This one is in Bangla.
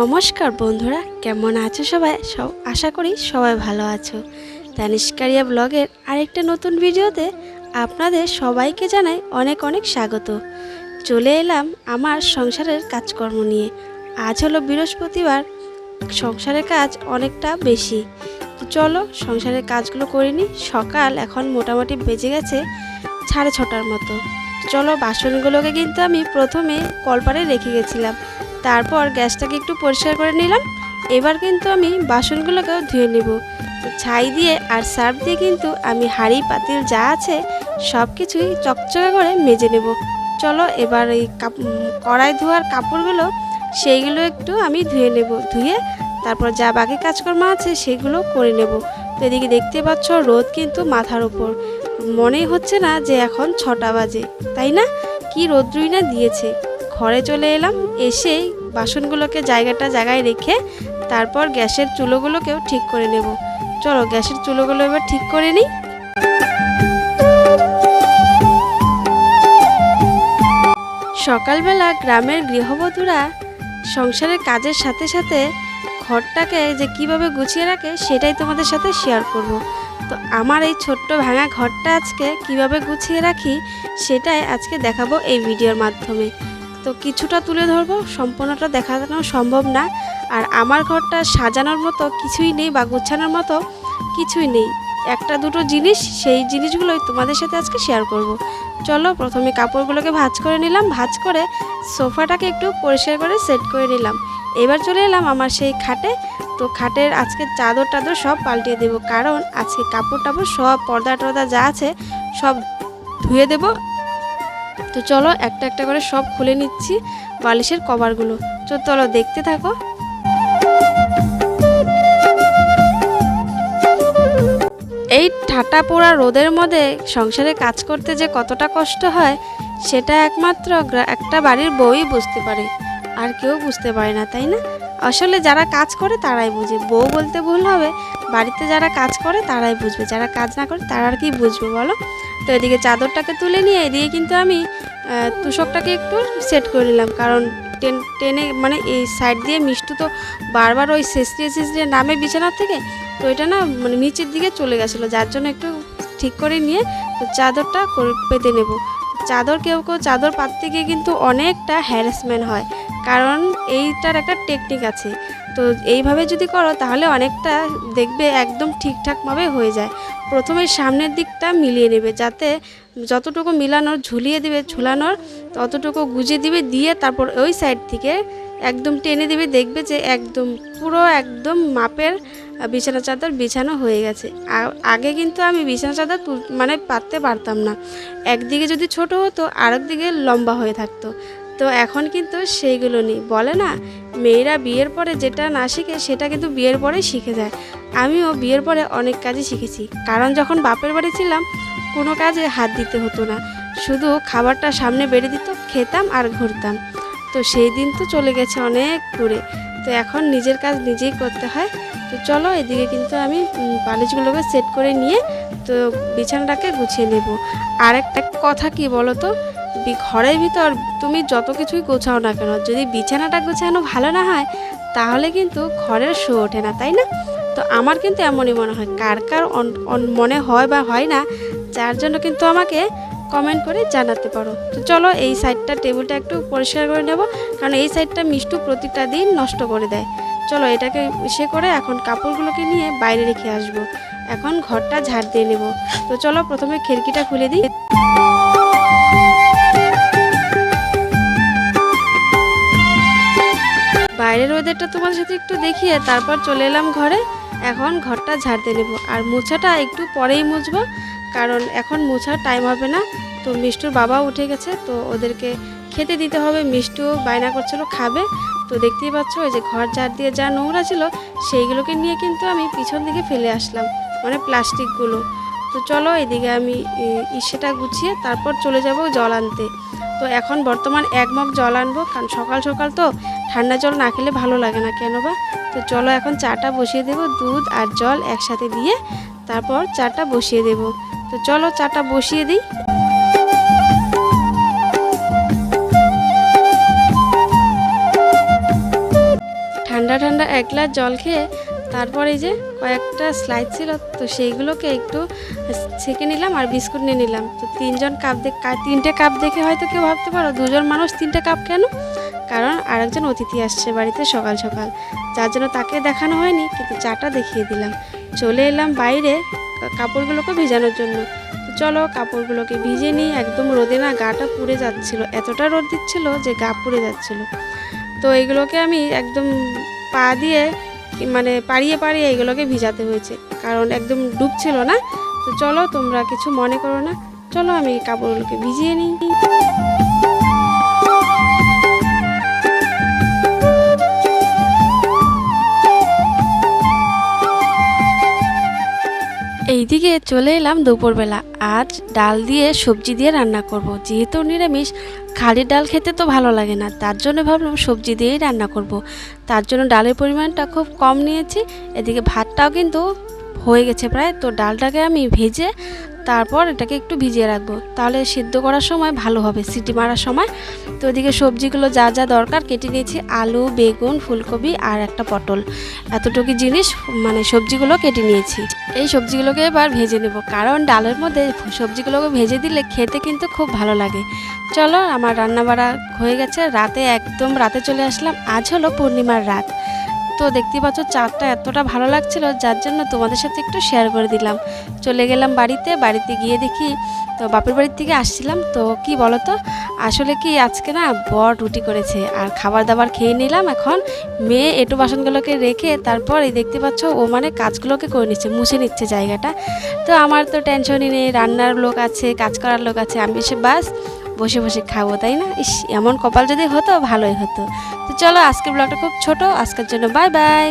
নমস্কার বন্ধুরা, কেমন আছো সবাই? সব আশা করি সবাই ভালো আছো। তানিষ্কারিয়া ব্লগের আরেকটা নতুন ভিডিওতে আপনাদের সবাইকে জানাই অনেক অনেক স্বাগত। চলে এলাম আমার সংসারের কাজকর্ম নিয়ে। আজ হলো বৃহস্পতিবার, সংসারের কাজ অনেকটা বেশি। চলো, সংসারের কাজগুলো করে নিই। সকাল এখন মোটামুটি বেজে গেছে সাড়ে ছটার মতো। চলো বাসনগুলোকে কিন্তু আমি প্রথমে কলপারে রেখে গেছিলাম। তারপর গ্যাসটাকে একটু পরিষ্কার করে নিলাম। এবার কিন্তু আমি বাসনগুলোকেও ধুয়ে নেব। ছাই দিয়ে আর সার্ফ দিয়ে কিন্তু আমি হাঁড়ি, পাতিল যা আছে সব কিছুই চকচকে করে মেজে নেব। চলো এবার এই কাপ কড়াই ধোয়ার কাপড়গুলো সেইগুলো একটু আমি ধুয়ে নেব। ধুয়ে তারপর যা বাকি কাজকর্ম আছে সেগুলো করে নেব। তো এদিকে দেখতে পাচ্ছ রোদ কিন্তু মাথার ওপর মনেই হচ্ছে না যে এখন ছটা বাজে, তাই না? কি রোদ্রুই না দিয়েছে। ঘরে চলে এলাম এসেই বাসনগুলোকে জায়গাটা জায়গায় রেখে তারপর গ্যাসের চুলোগুলোকেও ঠিক করে নেব। চলো গ্যাসের চুলোগুলো এবার ঠিক করে নিই। সকালবেলা গ্রামের গৃহবধূরা সংসারের কাজের সাথে সাথে ঘরটাকে যে কীভাবে গুছিয়ে রাখে সেটাই তোমাদের সাথে শেয়ার করব। তো আমার এই ছোট্ট ভাঙা ঘরটা আজকে কীভাবে গুছিয়ে রাখি সেটাই আজকে দেখাবো এই ভিডিওর মাধ্যমে। তো কিছুটা তুলে ধরবো, সম্পূর্ণটা দেখানো সম্ভব না। আর আমার ঘরটা সাজানোর মতো কিছুই নেই বা গুছানোর মতো কিছুই নেই। একটা দুটো জিনিস, সেই জিনিসগুলোই তোমাদের সাথে আজকে শেয়ার করব। চলো প্রথমে কাপড়গুলোকে ভাজ করে নিলাম। ভাজ করে সোফাটাকে একটু পরিষ্কার করে সেট করে নিলাম। এবার চলে এলাম আমার সেই খাটে। তো খাটের আজকে চাদর টাদর সব পাল্টিয়ে দেবো, কারণ আজকে কাপড় টাপড় সব পর্দা টর্দা যা আছে সব ধুয়ে দেবো। তো চলো একটা একটা করে সব খুলে নিচ্ছি বালিশের কভারগুলো। তো চলো দেখতে থাকো। এই ঠাটা পোড়া রোদের মধ্যে সংসারে কাজ করতে যে কতটা কষ্ট হয়, সেটা একমাত্র একটা বাড়ির বউই বুঝতে পারে। আর কেউ বুঝতে পারে না, তাই না? আসলে যারা কাজ করে তারাই বুঝে। বউ বলতে ভুল হবে, বাড়িতে যারা কাজ করে তারাই বুঝবে। যারা কাজ না করে তারা আর কি বুঝবে বলো? তো এদিকে চাদরটাকে তুলে নিয়ে এদিকে কিন্তু আমি তুষকটাকে একটু সেট করে নিলাম। কারণ টেন টেনে মানে এই সাইড দিয়ে মিষ্টু তো বারবার ওই শেষরিয়ে শেষরিয়ে নামে বিছানার থেকে, তো এটা না মানে নিচের দিকে চলে গেছিল। যার জন্য একটু ঠিক করে নিয়ে চাদরটা পেতে নেব। চাদর কেউ কেউ চাদর পাততে গিয়ে কিন্তু অনেকটা হ্যারাসমেন্ট হয়। কারণ এইটার একটা টেকনিক আছে। তো এইভাবে যদি করো, তাহলে অনেকটা দেখবে একদম ঠিকঠাকভাবে হয়ে যায়। প্রথমে সামনের দিকটা মিলিয়ে নেবে, যাতে যতটুকু মিলানোর, ঝুলিয়ে দিবে, ঝুলানোর, ততটুকু গুজে দিবে, দিয়ে তারপর ওই সাইড থেকে একদম টেনে দিবে, দেখবে যে একদম পুরো একদম মাপের বিছানা চাদর বিছানো হয়ে গেছে। আগে কিন্তু আমি বিছানা চাদর মানে পাততে পারতাম না। একদিকে যদি ছোট হতো, আরেক দিকে লম্বা হয়ে থাকতো। তো এখন কিন্তু সেইগুলো নেই। বলে না, মেয়েরা বিয়ের পরে যেটা না শিখে সেটা কিন্তু বিয়ের পরেই শিখে যায়। আমিও বিয়ের পরে অনেক কাজই শিখেছি। কারণ যখন বাপের বাড়ি ছিলাম, কোনো কাজে হাত দিতে হতো না। শুধু খাবারটা সামনে বেড়ে দিত, খেতাম আর ঘুরতাম। তো সেই দিন তো চলে গেছে অনেক দূরে। তো এখন নিজের কাজ নিজেই করতে হয়। তো চলো এদিকে কিন্তু আমি বালিশগুলোকে সেট করে নিয়ে, তো বিছানাটাকে গুছিয়ে নেব। আর একটা কথা কি বলো তো ঘরের ভিতর তুমি যত কিছুই গোছাও না কেন, যদি বিছানাটা গোছানো ভালো না হয়, তাহলে কিন্তু ঘরের শো ওঠে না, তাই না? তো আমার কিন্তু এমনই মনে হয়, কার কার মনে হয় বা হয় না, যার জন্য কিন্তু আমাকে কমেন্ট করে জানাতে পারো। তো চলো এই সাইডটা টেবিলটা একটু পরিষ্কার করে নেব, কারণ এই সাইডটা মিষ্টু প্রতিটা দিন নষ্ট করে দেয়। চলো এটাকে সে করে এখন কাপড়গুলোকে নিয়ে বাইরে রেখে আসব। এখন ঘরটা ঝাড় দিয়ে নেব। তো চলো প্রথমে খিড়কিটা খুলে দিই। বাইরের ওয়েদারটা তোমাদের সাথে একটু দেখিয়ে তারপর চলে এলাম ঘরে। এখন ঘরটা ঝাড় দিয়ে নেব। আর মোছাটা একটু পরেই মুছবো, কারণ এখন মোছার টাইম হবে না। তো মিষ্টুর বাবা উঠে গেছে, তো ওদেরকে খেতে দিতে হবে। মিষ্টু বায়না করছিল খাবে। তো দেখতেই পাচ্ছ, ওই যে ঘর ঝাড় দিয়ে যা নোংরা ছিল, সেইগুলোকে নিয়ে কিন্তু আমি পিছন দিকে ফেলে আসলাম মানে প্লাস্টিকগুলো তো চলো এদিকে আমি ইসেটা গুছিয়ে তারপর চলে যাব জল আনতে। তো এখন বর্তমান এক মগ জল আনব, কারণ সকাল সকাল তো ঠান্ডা জল না খেলে ভালো লাগে না, কেন বা? তো চলো এখন চাটা বসিয়ে দেব, দুধ আর জল একসাথে দিয়ে তারপর চাটা বসিয়ে দেব। তো চলো চাটা বসিয়ে দিই। ঠান্ডা ঠান্ডা এক গ্লাস জল খেয়ে তারপরে যে কয়েকটা স্লাইড ছিল, তো সেইগুলোকে একটু ছেঁকে নিলাম আর বিস্কুট নিয়ে নিলাম। তো তিনজন কাপ দেখ তিনটে কাপ দেখে হয়তো কেউ ভাবতে পারো, দুজন মানুষ তিনটে কাপ কেন? কারণ আরেকজন অতিথি আসছে বাড়িতে সকাল সকাল। যার জন্য তাকে দেখানো হয়নি, কিন্তু চাটা দেখিয়ে দিলাম। চলে এলাম বাইরে কাপড়গুলোকে ভেজানোর জন্য। চলো কাপড়গুলোকে ভিজে নিই, একদম রোদে না গাটা পুড়ে যাচ্ছিল। এতটা রোদ দিচ্ছিল যে গা পুড়ে যাচ্ছিল। তো এগুলোকে আমি একদম পা দিয়ে মানে পাড়িয়ে পাড়িয়ে এগুলোকে ভিজাতে হয়েছে। কারণ একদম ডুবছিল না। তো চলো, তোমরা কিছু মনে করো না। চলো, আমি কাপড়গুলোকে ভিজিয়ে নিই। এইদিকে চলে এলাম দুপুরবেলা। আজ ডাল দিয়ে সবজি দিয়ে রান্না করব। যেহেতু নিরামিষ খালি ডাল খেতে তো ভালো লাগে না, তার জন্য ভাবলাম সবজি দিয়েই রান্না করব। তার জন্য ডালের পরিমাণটা খুব কম নিয়েছি, এদিকে ভাতটাও কিন্তু হয়ে গেছে প্রায়, তো ডালটাকে আমি ভেজে তারপর এটাকে একটু ভিজিয়ে রাখব। তাহলে সিদ্ধ করার সময় ভালো হবে, সিটি মারার সময়। তো ওদিকে সবজিগুলো যা যা দরকার কেটে নিয়েছি, আলু, বেগুন, ফুলকপি আর একটা পটল। এতটুকু জিনিস মানে সবজিগুলো কেটে নিয়েছি। এই সবজিগুলোকে এবার ভেজে নেব, কারণ ডালের মধ্যে সবজিগুলোকে ভেজে দিলে খেতে কিন্তু খুব ভালো লাগে। চলো, আমার রান্নাবাড়া হয়ে গেছে, রাতে একদম রাতে চলে আসলাম, আজ হলো পূর্ণিমার রাত। তো দেখতে পাচ্ছ চাঁদটা এতটা ভালো লাগছিল, যার জন্য তোমাদের সাথে একটু শেয়ার করে দিলাম। চলে গেলাম বাড়িতে বাড়িতে গিয়ে দেখি, তো বাপের বাড়ির থেকে আসছিলাম, তো কি বলো তো আসলে কি আজকে না বর রুটি করেছে, আর খাবার দাবার খেয়ে নিলাম এখন। মেয়ে এটু বাসনগুলোকে রেখে তারপর এই দেখতে পাচ্ছ ও মানে কাজগুলোকে করে নিচ্ছে, মুছে নিচ্ছে জায়গাটা। তো আমার তো টেনশনই নেই, রান্নার লোক আছে, কাজ করার লোক আছে, আমি এসে বাস বসে বসে খাব, তাই না? ইস, এমন কপাল যদি হতো, ভালোই হতো। তো চলো, আজকের ব্লগটা খুব ছোট, আজকের জন্য বাই বাই